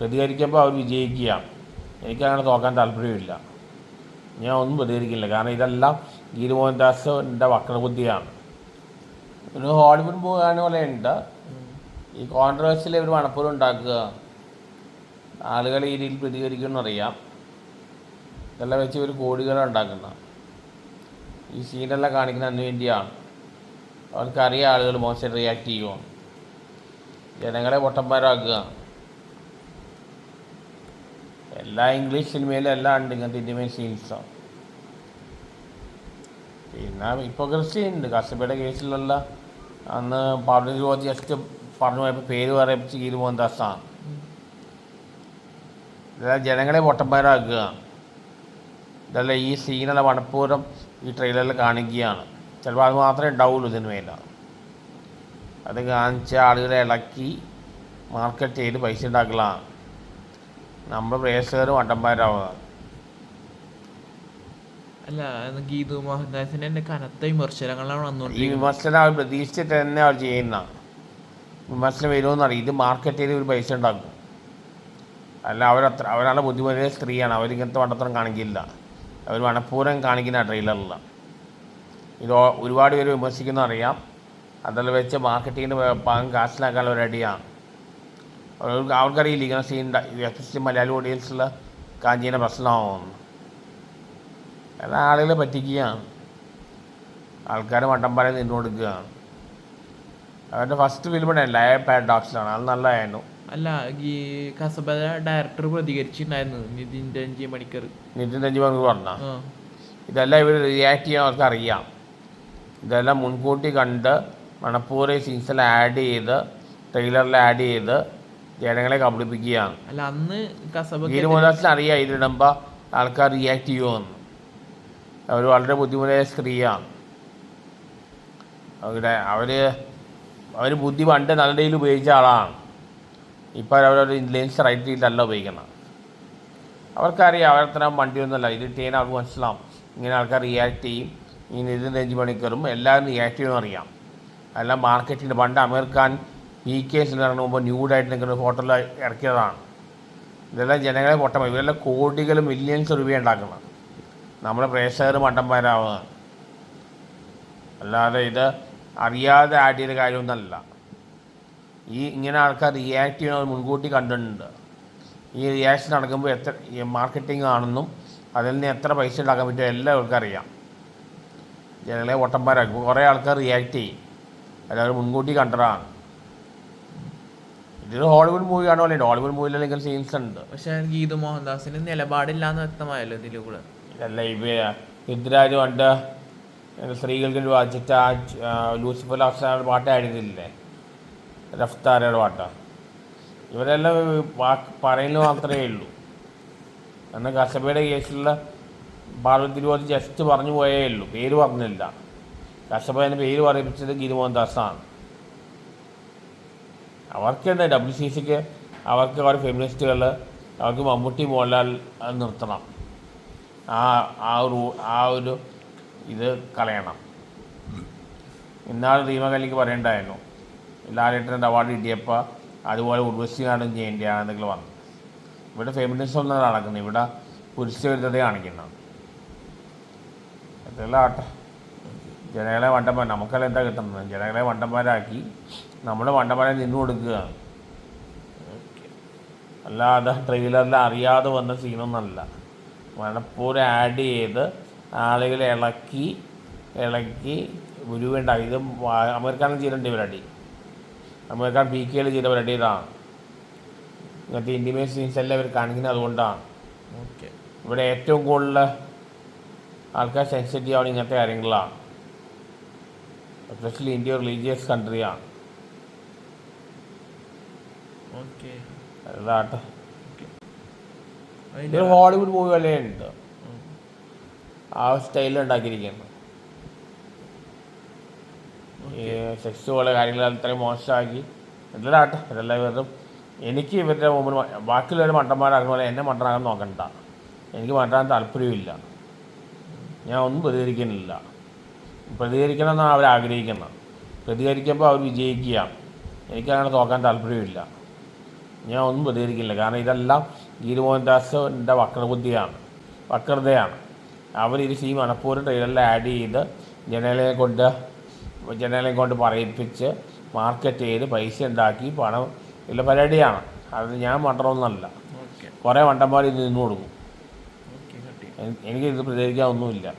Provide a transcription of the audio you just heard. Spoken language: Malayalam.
പ്രതികരിക്കുമ്പോൾ അവർ വിജയിക്കുക. എനിക്കങ്ങനെ തോക്കാൻ താല്പര്യമില്ല. ഞാൻ ഒന്നും പ്രതികരിക്കില്ല. കാരണം ഇതെല്ലാം ഗീതു മോഹൻദാസിന്റെ വക്രബുദ്ധിയാണ് ഒരു ഹോളിവുഡ് മൂവാണ് പോലെ ഉണ്ട്. ഈ കോൺട്രവേഴ്സിൽ ഇവർ മണപ്പൂരം ഉണ്ടാക്കുക. ആളുകൾ ഈ രീതിയിൽ പ്രതികരിക്കുമെന്നറിയാം ഇതെല്ലാം വെച്ച് ഇവർ കോടികളാണ് ഉണ്ടാക്കുന്നത്. ഈ സീനെല്ലാം കാണിക്കുന്ന അതിന് വേണ്ടിയാണ്. അവർക്കറിയാം ആളുകൾ മോശം റിയാക്ട് ചെയ്യുമോ ജനങ്ങളെ പൊട്ടന്മാരാക്കുക. എല്ലാ ഇംഗ്ലീഷ് സിനിമയിലും എല്ലാം ഉണ്ട് ഇങ്ങനത്തെ ഇന്റിമേറ്റ് സീൻസോ പിന്നെ ഹിപ്പോക്രസി ഉണ്ട് കസബയുടെ കേസിലുള്ള അന്ന് പാർവതി ജോർജ് ജസ്റ്റ് പറഞ്ഞു പോയപ്പോൾ പേര് പറയിപ്പിച്ച് ഗീതു മോഹൻദാസാണ് ഇതെല്ലാം ജനങ്ങളെ പൊട്ടന്മാരാക്കുക. ഇതല്ല ഈ സീനുള്ള മണപ്പൂരം ഈ ട്രെയിലറിൽ കാണിക്കുകയാണ്. ചിലപ്പോൾ അത് മാത്രമേ ഉണ്ടാവുള്ളൂ സിനിമയില്ല അത് കാണിച്ച ആളുകളെ ഇളക്കി മാർക്കറ്റ് ചെയ്ത് പൈസ ഉണ്ടാക്കലാണ്. നമ്മൾ പ്രേക്ഷകർ വണ്ടന്മാരാവുക അല്ല ഗീതു മോഹൻദാസിന്റെ തന്നെ കനത്ത വിമർശനങ്ങളാണ് ഈ വന്നുകൊണ്ടിരിക്കുന്നത്. വിമർശനം അവർ പ്രതീക്ഷിച്ചിട്ട് തന്നെ അവർ ചെയ്യുന്ന വിമർശനം വരുമെന്നറിയാം ഇത് മാർക്കറ്റിൽ ഒരു പൈസ ഉണ്ടാക്കും. അല്ല അവരത്ര അവരാണ് ബുദ്ധിമുട്ടിയ സ്ത്രീയാണ്. അവരിങ്ങനത്തെ വണ്ടത്തരം കാണിക്കില്ല. അവർ മനഃപൂർവം കാണിക്കുന്ന ട്രെയിലറിൽ ഇത് ഒരുപാട് പേര് വിമർശിക്കുന്ന അറിയാം അതെല്ലാം വെച്ച് മാർക്കറ്റിങ്ങിന് പാകം കാശിലാക്കാനുള്ള പരിപാടിയാണ് അവർക്ക് അവർക്കറിയില്ല ഇങ്ങനെ സീൻ വ്യത്യസ്ത മലയാളി ഓഡിയൻസിൽ കാഞ്ചീന്റെ പ്രശ്നമാവുമെന്ന് അത് ആളുകളെ പറ്റിക്കുകയാണ്. ആൾക്കാർ പറയാൻ നിന്നു കൊടുക്കുകയാണ് അവരുടെ ഫസ്റ്റ് ഫിലിം ലയ പാഡോക്സിലാണ് അത് നല്ലതായിരുന്നു. അല്ല ഈ കസബ ഡയറക്ടർ പ്രതികരിച്ചിട്ടുണ്ടായിരുന്നു നിതിൻ രഞ്ജി മണിക്കർ. നിതിൻ രഞ്ജിമൻ പറഞ്ഞ ആ. ഇതെല്ലാം ഇവർ റിയാക്ട് ചെയ്യാൻ അവർക്ക് അറിയാം ഇതെല്ലാം മുൻകൂട്ടി കണ്ട് മണപ്പൂരെ സീൻസിൽ ആഡ് ചെയ്ത് ട്രെയിലറിൽ ആഡ് ചെയ്ത് ജനങ്ങളെ കബളിപ്പിക്കുകയാണ് അല്ല അന്ന് കസബ ഗീരുമോദാസിന് അറിയാം ഇതിടുമ്പോൾ ആൾക്കാർ റിയാക്ട് ചെയ്യുമെന്ന് അവർ വളരെ ബുദ്ധിമുട്ടായ സ്ത്രീയാണ് അവരുടെ അവർ അവർ ബുദ്ധി പണ്ട് നല്ല രീതിയിൽ ഉപയോഗിച്ച ആളാണ്. ഇപ്പോൾ അവരൊരു ഇൻലൈൻസ് റൈറ്റ് രീതിയിലല്ല ഉപയോഗിക്കണം അവർക്കറിയാം അവരത്ര വണ്ടിയൊന്നുമല്ല ഇത് ചെയ്യാൻ അവർക്ക് മനസ്സിലാവും. ഇങ്ങനെ ആൾക്കാർ റിയാക്ട് ചെയ്യും. ഇങ്ങനെ നിതിൻ മണിക്കൂറും മണിക്കറും എല്ലാവരും റിയാക്ട് ചെയ്യുമെന്ന് അറിയാം. അല്ല മാർക്കറ്റിന്റെ പണ്ട് അമീർഖാൻ പി കെ ഇറങ്ങുന്ന മുമ്പ് ന്യൂഡായിട്ട് നിൽക്കുന്ന ഫോട്ടോയിൽ ഇറക്കിയതാണ്. ഇതെല്ലാം ജനങ്ങളെ പൊട്ടം. ഇവരെല്ലാം കോടികൾ മില്യൻസ് രൂപ ഉണ്ടാക്കുന്നത്. നമ്മുടെ പ്രേക്ഷകർ മണ്ടന്മാരാവുന്നത്. അല്ലാതെ ഇത് അറിയാതെ ആഡ് ചെയ്ത കാര്യമൊന്നുമല്ല. ഈ ഇങ്ങനെ ആൾക്കാർ റിയാക്ട് ചെയ്യുന്നത് മുൻകൂട്ടി കണ്ടിട്ടുണ്ട്. ഈ റിയാക്ഷൻ നടക്കുമ്പോൾ എത്ര മാർക്കറ്റിംഗ് ആണെന്നും അതിൽ നിന്ന് എത്ര പൈസ ഉണ്ടാക്കാൻ പറ്റുമോ എല്ലാവർക്കും അറിയാം. ജനങ്ങളെ ഓട്ടന്മാരാക്കും കുറേ ആൾക്കാർ റിയാക്ട് ചെയ്യും. എല്ലാവരും മുൻകൂട്ടി കണ്ടതാണ്. ഇതൊരു ഹോളിവുഡ് മൂവി ആണോ അല്ലെങ്കിൽ ഹോളിവുഡ് മൂവിയിൽ അല്ലെങ്കിൽ സീൻസ് ഉണ്ട്? പക്ഷെ ഗീതു മോഹൻദാസിന് നിലപാടില്ലാന്ന് വ്യക്തമായല്ലോ ഇതിൽ കൂടെ അല്ല ഇവ പൃഥ്വിരാജ് പണ്ട് സ്ത്രീകൾക്ക് വാച്ചിട്ട് വായിച്ചിട്ട് ആ ലൂസിഫർ അഫ്സാനോട് പാട്ട് ആയിരുന്നില്ലേ? റഫ്താരയുടെ പാട്ട്. ഇവരെല്ലാം പറയുന്നത് മാത്രമേ ഉള്ളൂ. അന്ന് കസബയുടെ കേസിലുള്ള പാർവതി ജസ്റ്റ് പറഞ്ഞു പോയേ ഉള്ളൂ. പേര് പറഞ്ഞില്ല. കസബ എന്ന പേര് പറയിപ്പിച്ചത് ഗിരിമോഹൻദാസാണ് അവർക്ക് എന്താ ഡബ്ല്യു സി സിക്ക് അവർക്ക് അവർ ഫെമിനിസ്റ്റുകൾ അവർക്ക് മമ്മൂട്ടി മോഹൻലാൽ നിർത്തണം. ആ ആ ഒരു ആ ഒരു ഇത് കളയണം. ഇന്നാൾ ദീപകലിക്ക് പറയണ്ടായിരുന്നു. ലാലേട്ടന്റെ അവാർഡ് കിട്ടിയപ്പോൾ അതുപോലെ ഉർവശി കാണും എന്തെങ്കിലും വന്നത് ഇവിടെ ഫെമിനിസം ഒന്നും നടക്കുന്നത് ഇവിടെ പുരുഷ വിരുദ്ധത കാണിക്കുന്നത്. അതെല്ലാം ആട്ടെ ജനങ്ങളെ വണ്ടന്മാർ നമുക്കെല്ലാം എന്താ കിട്ടുന്നത് ജനങ്ങളെ വണ്ടന്മാരാക്കി നമ്മുടെ വണ്ടന്മാരെ നിന്ന് കൊടുക്കുക. അല്ലാതെ ട്രെയിലറിൽ അറിയാതെ വന്ന സീനൊന്നല്ല മനപ്പൂരം ആഡ് ചെയ്ത് ആളുകളെ ഇളക്കി ഇളക്കി ഗുരുവേണ്ട ഇത് അമേരിക്കാനും ചെയ്തിട്ടുണ്ട് പരിപാടി. അമേരിക്കാൻ പി കെയിൽ ചെയ്ത പരിപാടി ഇതാണ് ഇങ്ങനത്തെ ഇന്റിമേറ്റ് സീൻസ് എല്ലാം ഇവർ കാണിക്കുന്നത് അതുകൊണ്ടാണ്. ഓക്കെ. ഇവിടെ ഏറ്റവും കൂടുതൽ ആൾക്കാർ സെൻസിറ്റീവ് ആവുന്ന ഇങ്ങനത്തെ കാര്യങ്ങളാണ്. എസ്പെഷ്യലി ഇന്ത്യ റിലീജിയസ് കൺട്രിയാണ് ഓക്കെ അതാട്ടെ. ഇതൊരു ഹോളിവുഡ് മൂവി വല്ലേ ഉണ്ട്. ആ സ്റ്റൈലിൽ ഉണ്ടാക്കിയിരിക്കുന്നത് ഈ സെക്സ് പോലെ കാര്യങ്ങൾ അത്രയും മോശമാക്കി. എന്തിനാട്ടെ ഇതെല്ലാം ഇവരും എനിക്ക് ഇവരുടെ മുമ്പിൽ ബാക്കിയുള്ളവർ മണ്ടന്മാരാക്കുന്ന പോലെ എന്നെ മണ്ടനാകാൻ നോക്കണ്ട. എനിക്ക് മണ്ടാൻ താല്പര്യമില്ല. ഞാൻ ഒന്നും പ്രതികരിക്കുന്നില്ല. പ്രതികരിക്കണം എന്നാണ് അവർ ആഗ്രഹിക്കുന്നത്. പ്രതികരിക്കുമ്പോൾ അവർ വിജയിക്കുക. എനിക്കങ്ങനെ തോക്കാൻ താല്പര്യമില്ല. ഞാൻ ഒന്നും പ്രതികരിക്കില്ല. കാരണം ഇതെല്ലാം ഗീരുമോഹൻദാസിന്റെ വക്രബുദ്ധിയാണ് വക്രതയാണ്. അവരിത് ഈ മണപ്പൂർ ട്രെയിലറിൽ ആഡ് ചെയ്ത് ജനലയെ കൊണ്ട് ജനലയെ കൊണ്ട് പറയിപ്പിച്ച് മാർക്കറ്റ് ചെയ്ത് പൈസ ഉണ്ടാക്കി പണം ഉള്ള പരിപാടിയാണ്. അത് ഞാൻ മണ്ടറൊന്നല്ല കുറേ മണ്ടന്മാർ ഇത് നിന്ന് കൊടുക്കും. എനിക്ക് ഇത് പ്രതികരിക്കാൻ ഒന്നുമില്ല.